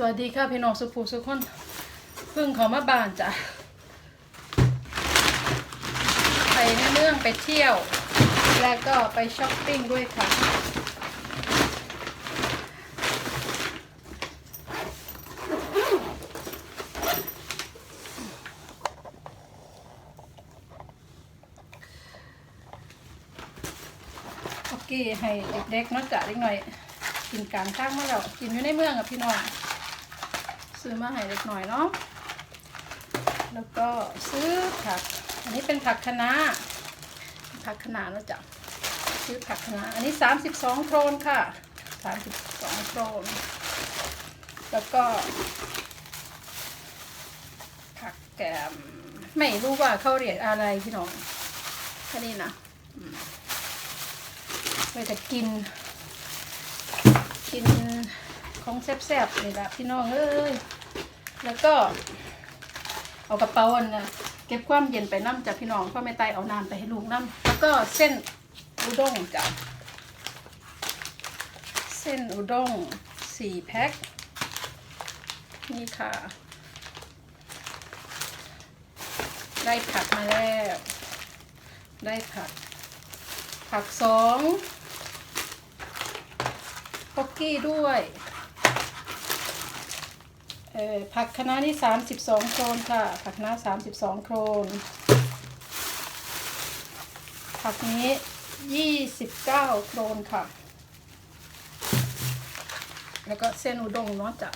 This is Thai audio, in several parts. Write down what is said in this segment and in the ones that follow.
สวัสดีค่ะพี่น้องสุภูสุขคนเพิ่งเขามาบ้านจ้ะไปในเมืองไปเที่ยว แล้วก็ไปช้อปปิ้งด้วยค่ะ โอเคให้เด็กๆเนาะจ้ะเล็กหน่อย กินกลางข้างมาแล้วกินอยู่ในเมืองกับพี่น้อง ซื้อมาให้เล็กหน่อยเนาะแล้วก็ซื้อผัก อันนี้เป็นผักคะน้าผักคะน้าแล้วจ้ะซื้อผักคะน้าอันนี้สามสิบสองโครนค่ะสามสิบสองโครนแล้วก็ ผักแกมไม่รู้ว่าเขาเรียกอะไรพี่น้องแค่นี้นะไปแต่กิน กิน ของแซ่บๆนี่แหละพี่น้องเอ้ยแล้วก็เอากระเป๋าอันนะเก็บความเย็นไปน้ำจากพี่น้องพราะไม่ไตเอาน้ำไปให้ลูกน้ำแล้วก็เส้นอุด้งจ้ะเส้นอุด้งสี่แพ็คนี่ค่ะ ได้ผักมาแล้ว ได้ผัก ผักสองพ็อกกี้ด้วย ผักคะน้านี่สามสิบสองโครนค่ะ ผักคะน้าสามสิบสองโครน ผักนี้ยี่สิบเก้าโครนค่ะ แล้วก็เส้นอุด้งเนาะจ้ะ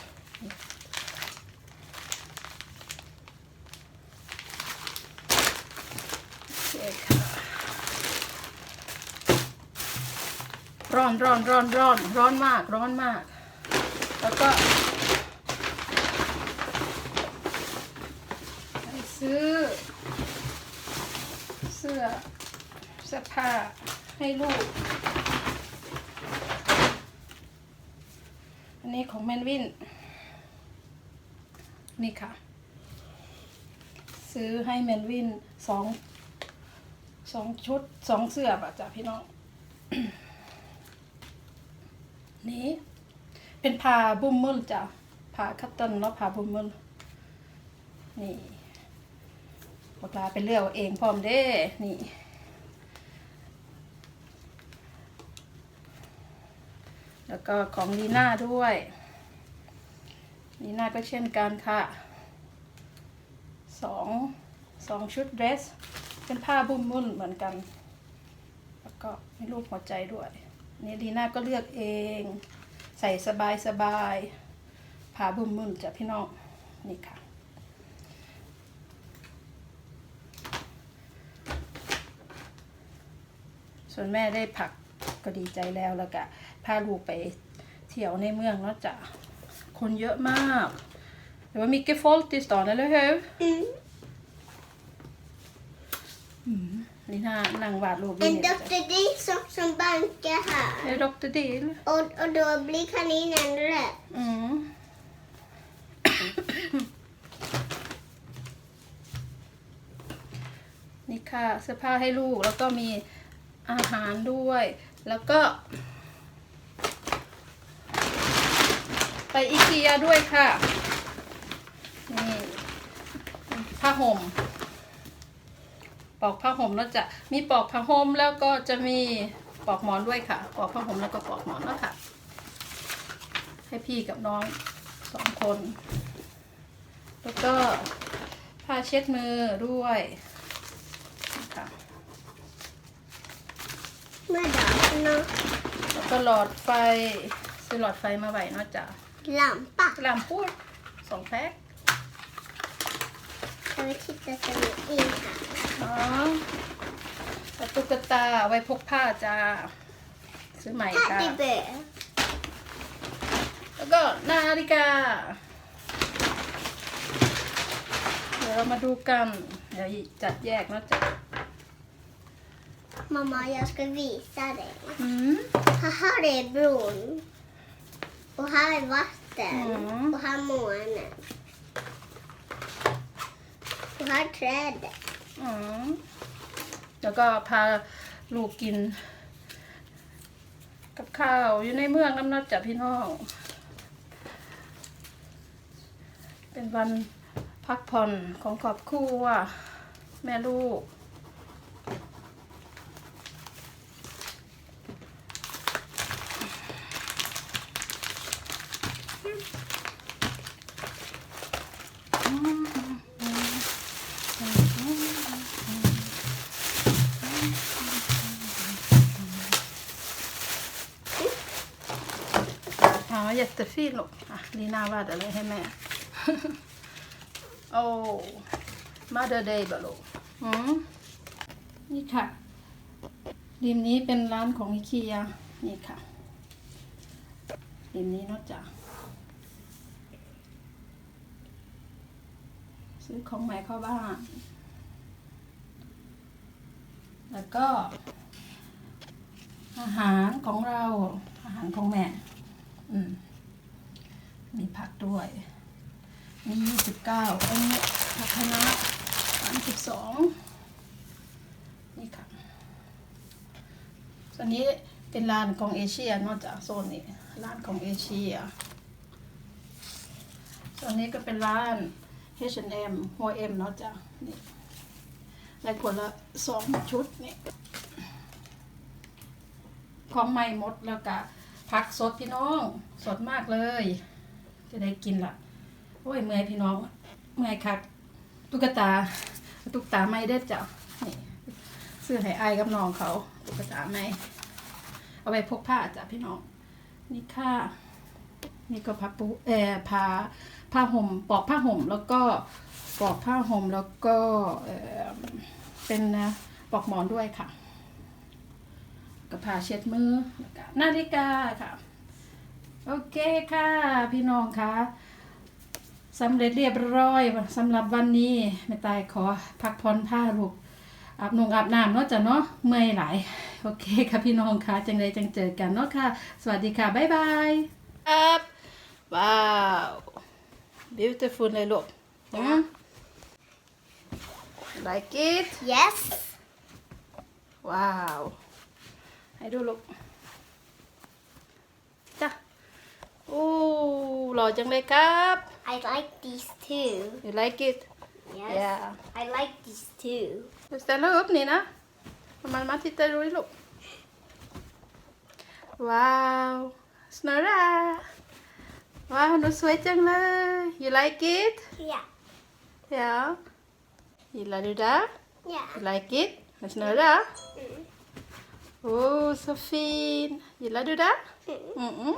ร้อนร้อนร้อนร้อนร้อนมากร้อนมาก แล้วก็ไป ซื้อ เสื้อเสื้อผ้าให้ลูก อันนี้ของแมนวิน นี่ค่ะ ซื้อให้แมนวินสองสองชุดสองเสื้อป่ะจ้ะพี่น้อง นี้เป็นผ้าบุ้มมึลจ้ะผ้าคัตตอนเนาะผ้าบุ้มมึลนี่ บักลาไปเลือกเอาเองพร้อมเด้นี่แล้วก็ของลีน่าด้วยลีน่าก็เช่นกันค่ะสองสองชุดเดรส เป็นผ้าบุ้มมุ่นเหมือนกัน แล้วก็มีรูปหัวใจด้วย นี่ลีน่าก็เลือกเอง ใส่สบายสบายผ้าบุ้มมุ่นจ้ะพี่น้อง นี่ค่ะ ส่วนแม่ได้ผักก็ดีใจแล้วแล้วก็พาลูกไปเที่ยวในเมืองเนาะจ้ะคนเยอะมาก Det var mycket folk i stan, eller hur? Mm. นี่น่านั่งวาดรูป En นี่จ้ะ Dr. D som, som bankar här. เอ้ดรดิล Och, och då blir kaninen rädd. อืมนี่ค่ะเสื้อผ้าให้ลูกแล้วก็มี อาหารด้วย แล้วก็ ไปอีเกียด้วยค่ะ นี่ ผ้าห่ม ปอกผ้าห่มแล้วจะมีปอกผ้าห่มแล้วก็จะมีปอกหมอนด้วยค่ะ ปอกผ้าห่มแล้วก็ปอกหมอนแล้วค่ะ ให้พี่กับน้องสองคน แล้วก็ผ้าเช็ดมือด้วยค่ะ Med datorn แล้วก็หลอดไฟซื้อหลอดไฟมาไว้เนอกจาก lampa. ลำพูดสองแพ็ค Ska vi titta så vi är in här? อ๋อแล้วตุ๊กตาเอาไว้พกผ้าจ้าซื้อใหม่ค่ะ Happy birthday. แล้วก็นาฬิกา เดี๋ยวเรามาดูกัน เดี๋ยวจัดแยกเนอะจ๊ะ Mamma, jag ska visa dig. อืม Här är bron. Och här är vatten. Mm. Och här månen. Och här trädet. อืมแล้วก็พาลูกกิน กับข้าวอยู่ในเมืองน้ำนัดจ้ะพี่น้อง เป็นวันพักผ่อนของครอบครัวแม่ลูก Ja, jättefin look. Ah, Lina värde eller hem med. Åh, Mother Day บะลูกอืมนี่ค่ะริมนี้เป็นร้านของอิเคียนี่ค่ะริมนี้นอกจากซื้อของใหม่เข้าบ้าน แล้วก็ อาหารของเรา อาหารของแม่ อืม มีผักด้วยมียี่สิบเก้าอันนี้ผักคะน้าสามสิบสองนี่ค่ะส่วนนี้เป็นร้านของเอเชียนอกจากโซนนี้ร้านของเอเชียส่วนนี้ก็เป็นร้าน H&M หัวเอ็มเนาะจ้ะนี่ได้ขวดละสองชุดนี่ของใหม่หมดแล้วก็ผักสดพี่น้อง สดมากเลย จะได้กินละโอ้ยเมื่อยพี่น้องเมื่อยคักตุ๊กตาตุ๊กตาไม่ได้จ้ะนี่ซื้อให้อายกับน้องเขาตุ๊กตาไม่เอาไปพกผ้าจ้ะพี่น้องนี่ค่ะนี่ก็ผ้าปูเออผ้าผ้าห่มปอกผ้าห่มแล้วก็ปอกผ้าห่มแล้วก็เออเป็นนะปอกหมอนด้วยค่ะกับผ้าเช็ดมือนาฬิกาค่ะ โอเคค่ะ พี่น้องคะสำเร็จเรียบร้อยสำหรับวันนี้แม่ตายขอพักผ่อนผ้าลูกอาบนงอาบน้ำเนาะจ้ะเนาะเมื่อยหลายโอเคค่ะพี่น้องคะจังเลยจังเจอกันเนาะค่ะ สวัสดีค่ะ บ๊ายบายครับว้าว beautiful เลยลูกอืม like it Yes. ว้าว ให้ดูลูก ล่อจังเลยครับ I like these too. you like it Yes. yeah I like these too. ställa upp ni na mamma tittar du look wow snurra wow หนูสวยจังเลย you like it Yeah. ja gillar du det Yeah. you like it snurra oh så fin gillar du det Mm-mm. Dun,